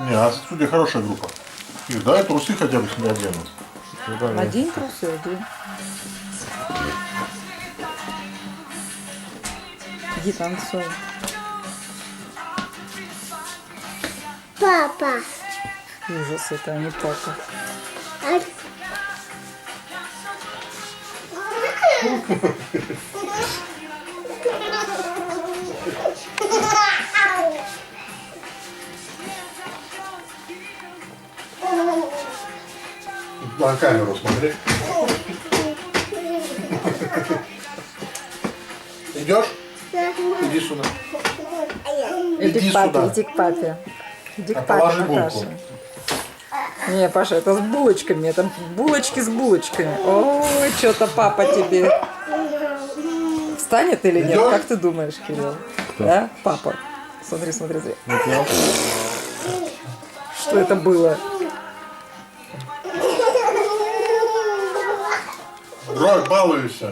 Не, а судья хорошая группа. Ир, давай трусы хотя бы себе одену. Один трусы, один. Иди танцуй. Папа. Ужас, это не папа. А- На камеру смотри. Идешь? Иди сюда. Иди, Иди к папе, сюда. иди к папе. Иди к А папе, положи булку. Наташа. Не, Паша, это с булочками. Это булочки с булочками. Ой, что-то папа тебе. Встанет или нет? Идёшь? Как ты думаешь, Кирилл? Да? Папа. Смотри, смотри, смотри. Что это было? Рой, балуешься.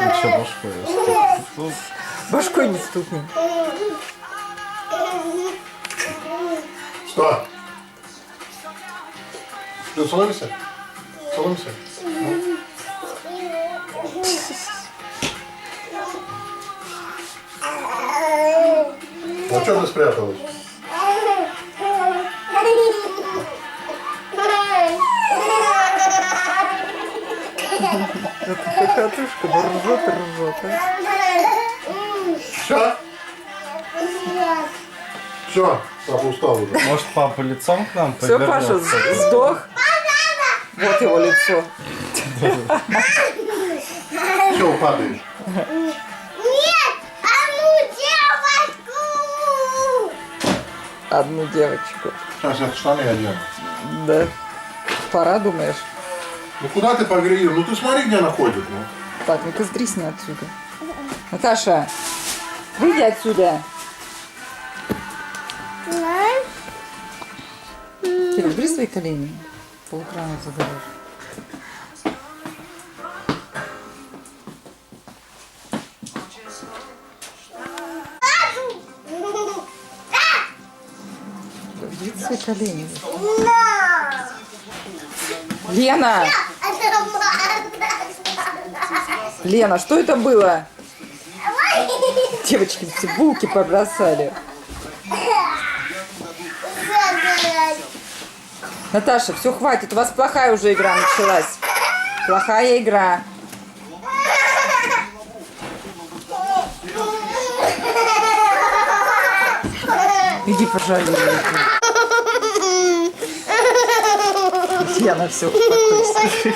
Еще башкой. Башкой не стукни. Что? Ты целуемся? Целуемся? Ну что ты спряталась? Это хохотушка, ну ржет и ржет. а. Все? Все, папа устал уже. Может, папа лицом к нам Все, Паша, сдох. Вот его лицо. Все, падаешь. Одну девочку. Сейчас я штаны одену. Да. Пора, думаешь? Ну куда ты погрел? Ну ты смотри, где она ходит. Ну. Так, ну-ка сдрисни отсюда. Наташа, выйди отсюда. Кирилл, бери свои колени. Полэкрана задаешь. Свои колени. Лена! Лена, что это было? Девочки все булки побросали. Наташа, все хватит, у вас плохая уже игра началась. Плохая игра. Иди, пожалуйста. Яна, все, успокойся.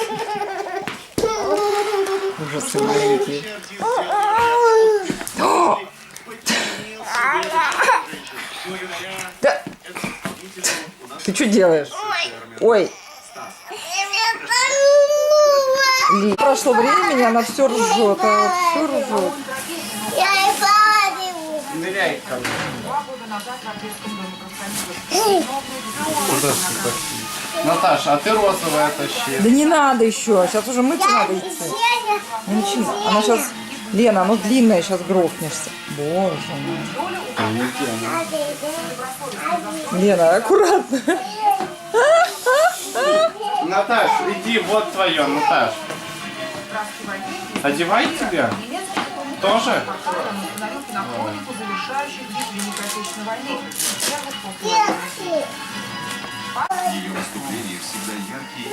Ужасы маленькие. Да. Ты что делаешь? Ой, Ли. Прошло времени, она все ржет, а все ржет. Я и падаю. Мне. Наташа, а ты розовая тащи. Да не надо еще, сейчас уже мыться надо идти. Ну, ничего, она сейчас... Лена, оно длинное, сейчас грохнешься. Боже мой. Лена, аккуратно. Наташ, иди, вот твое, Наташ. Одевай тебя. Тоже?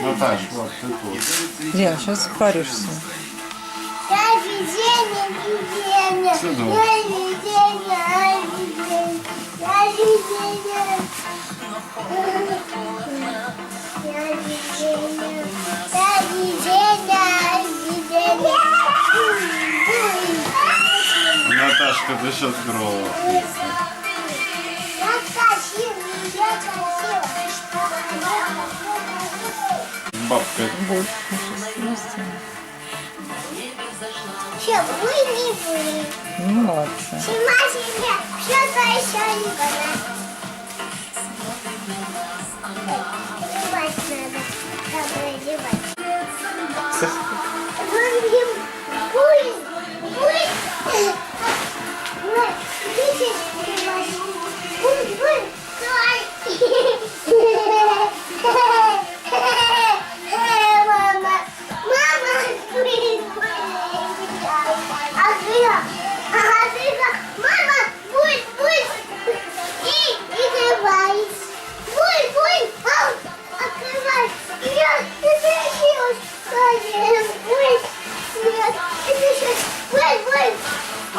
Наташ, вот ты тут. Лен, сейчас паришься. Я видение, видение. Я видение, я видение. Я видение. Ты сейчас красивый. Бабка, Больше сейчас Все, вы не вы. Ну, молодцы. Сама себе все еще не Одевать надо. Надо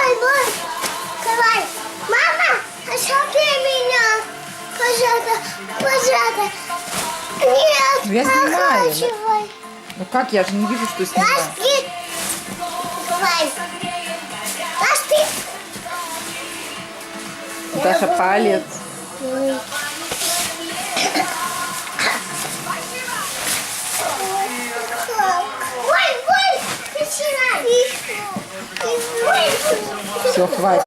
буин, буин, буин. Мама. А. Давай. Мама, смотри меня. Пожалуйста, пожалуйста. Нет, я снимаю, да. оканчивай. Ну как, я же не вижу, что снимаю. Давай. Растит. Даша, палец. Ой, ой, начинай. Все, хватит.